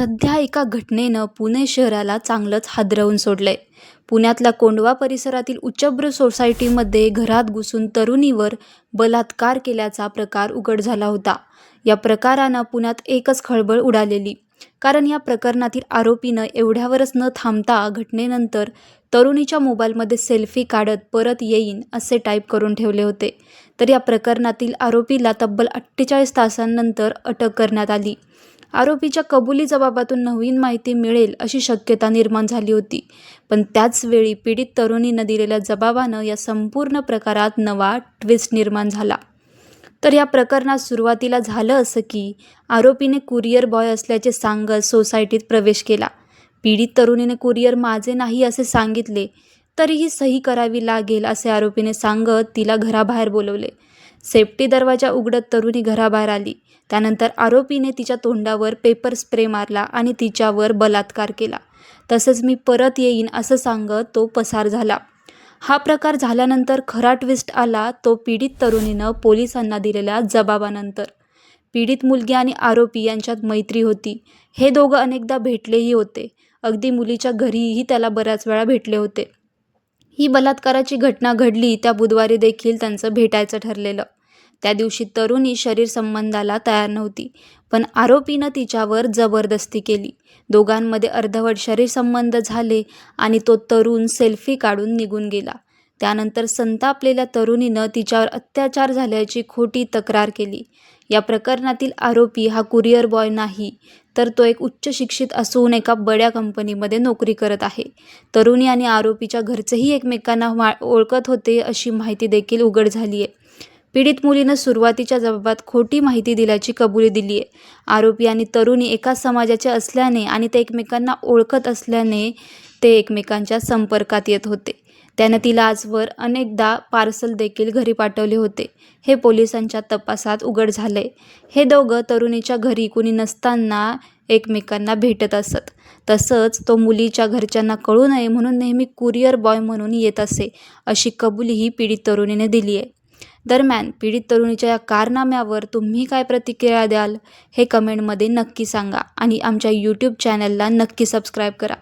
सध्या एका घटनेनं पुणे शहराला चांगलंच हादरवून सोडलंय. पुण्यातल्या कोंडवा परिसरातील उच्चभ्र सोसायटीमध्ये घरात घुसून तरुणीवर बलात्कार केल्याचा प्रकार उघड झाला होता. या प्रकारानं पुण्यात एकच खळबळ उडालेली. कारण या प्रकरणातील आरोपीनं एवढ्यावरच न थांबता घटनेनंतर तरुणीच्या मोबाईलमध्ये सेल्फी काढत परत येईन असे टाईप करून ठेवले होते. तर या प्रकरणातील आरोपीला तब्बल अठ्ठेचाळीस तासांनंतर अटक करण्यात आली. आरोपीच्या कबुली जबाबातून नवीन माहिती मिळेल अशी शक्यता निर्माण झाली होती. पण त्याचवेळी पीडित तरुणीनं दिलेल्या जबाबानं या संपूर्ण प्रकारात नवा ट्विस्ट निर्माण झाला. तर या प्रकरणात सुरुवातीला झालं असं की आरोपीने कुरिअर बॉय असल्याचे सांगत सोसायटीत प्रवेश केला. पीडित तरुणीने कुरिअर माझे नाही असे सांगितले तरीही सही करावी लागेल असे आरोपीने सांगत तिला घराबाहेर बोलवले. सेफ्टी दरवाजा उघडत तरुणी घराबाहेर आली. त्यानंतर आरोपीने तिच्या तोंडावर पेपर स्प्रे मारला आणि तिच्यावर बलात्कार केला. तसंच मी परत येईन असं सांगत तो पसार झाला. हा प्रकार झाल्यानंतर खरा ट्विस्ट आला तो पीडित तरुणीनं पोलिसांना दिलेल्या जबाबानंतर. पीडित मुलगी आणि आरोपी यांच्यात मैत्री होती. हे दोघं अनेकदा भेटलेही होते. अगदी मुलीच्या घरीही त्याला बऱ्याच वेळा भेटले होते. ही बलात्काराची घटना घडली त्या बुधवारी देखील त्यांचं भेटायचं ठरलेलं. त्या दिवशी तरुणी शरीर संबंधाला तयार नव्हती पण आरोपीनं तिच्यावर जबरदस्ती केली. दोघांमध्ये अर्धवट शरीर संबंध झाले आणि तो तरुण सेल्फी काढून निघून गेला. त्यानंतर संतापलेल्या तरुणीनं तिच्यावर अत्याचार झाल्याची खोटी तक्रार केली. या प्रकरणातील आरोपी हा कुरिअर बॉय नाही तर तो एक उच्च शिक्षित असून एका बड्या कंपनीमध्ये नोकरी करत आहे. तरुणी आणि आरोपीच्या घरचेही एकमेकांना ओळखत होते अशी माहिती देखील उघड झाली आहे पीडित मुलीनं सुरुवातीच्या जबाबात खोटी माहिती दिल्याची कबुली दिली आहे आरोपी आणि तरुणी एकाच समाजाचे असल्याने आणि ते एकमेकांना ओळखत असल्याने ते एकमेकांच्या संपर्कात येत होते. त्यानं तिला आजवर अनेकदा पार्सल देखील घरी पाठवले होते. हे पोलिसांच्या तपासात उघड झाले हे दोघं तरुणीच्या घरी कुणी नसताना एकमेकांना भेटत असत. तसंच तो मुलीच्या घरच्यांना कळू नये म्हणून नेहमी कुरिअर बॉय म्हणून येत असे अशी कबुलीही पीडित तरुणीने दिली आहे. दरम्यान पीडित तरुणीच्या या कारनाम्यावर तुम्ही काय प्रतिक्रिया द्याल हे कमेंटमध्ये नक्की सांगा आणि आमच्या यूट्यूब चॅनलला नक्की सबस्क्राईब करा.